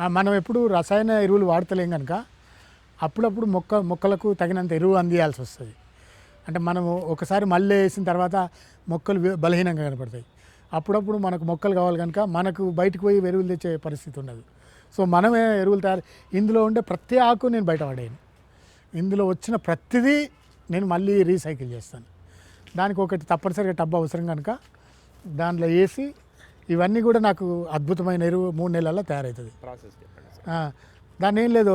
మనం ఎప్పుడు రసాయన ఎరువులు వాడతలేం కనుక అప్పుడప్పుడు మొక్క మొక్కలకు తగినంత ఎరువు అందియాల్సి వస్తుంది. అంటే మనము ఒకసారి మళ్ళీ వేసిన తర్వాత మొక్కలు బలహీనంగా కనపడతాయి. అప్పుడప్పుడు మనకు మొక్కలు కావాలి కనుక మనకు బయటకు పోయి ఎరువులు తెచ్చే పరిస్థితి ఉండదు. సో మనమే ఎరువులు తయారు ఇందులో ఉండే ప్రతి ఆకు నేను బయట పడేయను. ఇందులో వచ్చిన ప్రతిదీ నేను మళ్ళీ రీసైకిల్ చేస్తాను. దానికి ఒకటి తప్పనిసరిగా టబ్ అవసరం కనుక దాంట్లో వేసి ఇవన్నీ కూడా నాకు అద్భుతమైన ఎరువు మూడు నెలల్లో తయారవుతుంది. దాన్ని ఏం లేదు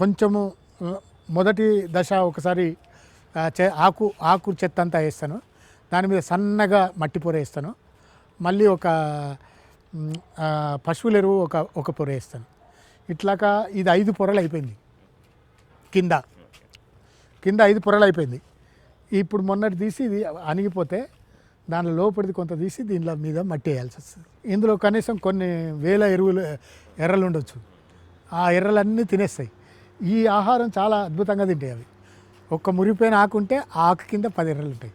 కొంచెము మొదటి దశ ఒకసారి ఆకు ఆకు చెత్త అంతా వేస్తాను. దాని మీద సన్నగా మట్టి పొర వేస్తాను. మళ్ళీ ఒక పశువుల ఎరువు ఒక ఒక పొర వేస్తాను. ఇట్లాగా ఇది ఐదు పొరలు అయిపోయింది. కింద. కింద ఐదు పొరలు అయిపోయింది. ఇప్పుడు మొన్నటి తీసి ఇది అణిగిపోతే దానిలో లోపలిది కొంత తీసి దీనిలో మీద మట్టి వేయాల్సి వస్తుంది. ఇందులో కనీసం కొన్ని వేల ఎరువులు ఎర్రలు ఉండొచ్చు. ఆ ఎర్రలన్నీ తినేస్తాయి. ఈ ఆహారం చాలా అద్భుతంగా తింటాయి అవి. ఒక్క మురిపోయిన ఆకు ఉంటే ఆకు కింద పది ఎర్రలు ఉంటాయి.